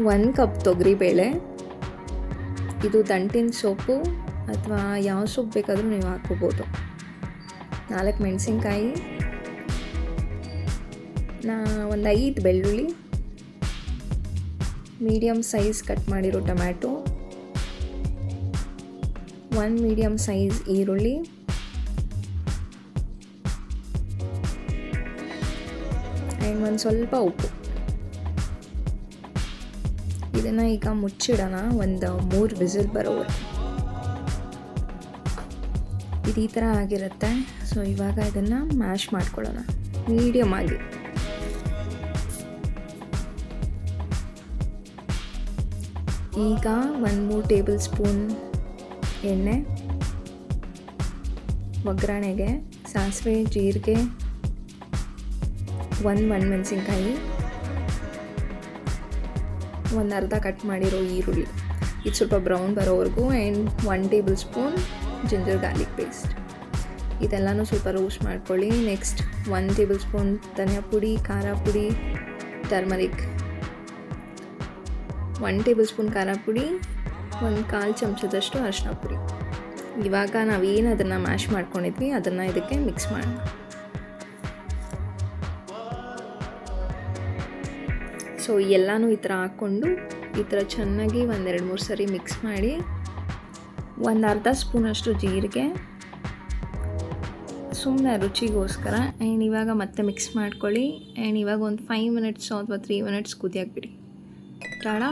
ಒಂದು ಕಪ್ ತೊಗರಿಬೇಳೆ ಇದು ದಂಟಿನ ಸೊಪ್ಪು ಅಥವಾ ಯಾವ ಸೊಪ್ಪು ಬೇಕಾದರೂ ನೀವು ಹಾಕ್ಕೋಬೋದು. ನಾಲ್ಕು ಮೆಣಸಿನ್ಕಾಯಿ. ನಾ ಒಂದು ಐದು ಬೆಳ್ಳುಳ್ಳಿ. ಮೀಡಿಯಮ್ ಸೈಜ್ ಕಟ್ ಮಾಡಿರೋ ಟೊಮ್ಯಾಟೊ. ಒನ್ ಮೀಡಿಯಮ್ ಸೈಜ್ ಈರುಳ್ಳಿ. ಆ್ಯಂಡ್ ಒಂದು ಸ್ವಲ್ಪ ಉಪ್ಪು. ಇದನ್ನು ಈಗ ಮುಚ್ಚಿಡೋಣ. ಒಂದು ಮೂರು ವಿಸಿಲ್ ಬರೋವರೆಗೆ. ಇದು ಈ ಥರ ಆಗಿರುತ್ತೆ. ಸೊ, ಇವಾಗ ಇದನ್ನು ಮ್ಯಾಶ್ ಮಾಡ್ಕೊಳ್ಳೋಣ. ಮೀಡಿಯಮ್ ಆಗಿ. ಈಗ ಒಂದು ಮೂರು ಟೇಬಲ್ ಸ್ಪೂನ್ ಎಣ್ಣೆ, ಒಗ್ಗರಣೆಗೆ, ಸಾಸಿವೆ, ಜೀರಿಗೆ, ಒಂದು ಒಣಮೆಣಸಿನ್ಕಾಯಿ ಒಂದು ಅರ್ಧ ಕಟ್ ಮಾಡಿರೋ ಈರುಳ್ಳಿ. ಇದು ಸ್ವಲ್ಪ ಬ್ರೌನ್ ಬರೋವರೆಗೂ and one tablespoon ginger garlic paste ಇದೆಲ್ಲನೂ ಸ್ವಲ್ಪ ರೋಸ್ಟ್ ಮಾಡ್ಕೊಳ್ಳಿ. ನೆಕ್ಸ್ಟ್ ಒನ್ ಟೇಬಲ್ ಸ್ಪೂನ್ ಧನಿಯಾ ಪುಡಿ, ಖಾರ ಪುಡಿ ಟರ್ಮರಿಕ್ ಒನ್ ಟೇಬಲ್ ಸ್ಪೂನ್ ಖಾರ ಪುಡಿ, ಒಂದು ಕಾಲು ಚಮಚದಷ್ಟು ಅರಿಶಿನ ಪುಡಿ. ಇವಾಗ ನಾವೇನು ಅದನ್ನು ಮ್ಯಾಶ್ ಮಾಡ್ಕೊಂಡಿದ್ವಿ, ಅದನ್ನು ಇದಕ್ಕೆ ಮಿಕ್ಸ್ ಮಾಡೋಣ. ಸೊ ಎಲ್ಲನೂ ಈ ಥರ ಹಾಕ್ಕೊಂಡು ಈ ಥರ ಚೆನ್ನಾಗಿ ಒಂದೆರಡು ಮೂರು ಸರಿ ಮಿಕ್ಸ್ ಮಾಡಿ ಒಂದು ಅರ್ಧ ಸ್ಪೂನಷ್ಟು ಜೀರಿಗೆ ಸುಮ್ಮನೆ ರುಚಿಗೋಸ್ಕರ ಆ್ಯಂಡ್ ಇವಾಗ ಮತ್ತೆ ಮಿಕ್ಸ್ ಮಾಡ್ಕೊಳ್ಳಿ. ಆ್ಯಂಡ್ ಇವಾಗ ಒಂದು ಫೈವ್ ಮಿನಿಟ್ಸ್ ಅಥವಾ ತ್ರೀ ಮಿನಿಟ್ಸ್ ಕುದಿಯಾಕ್ಬಿಡಿ. ಟಾಡಾ!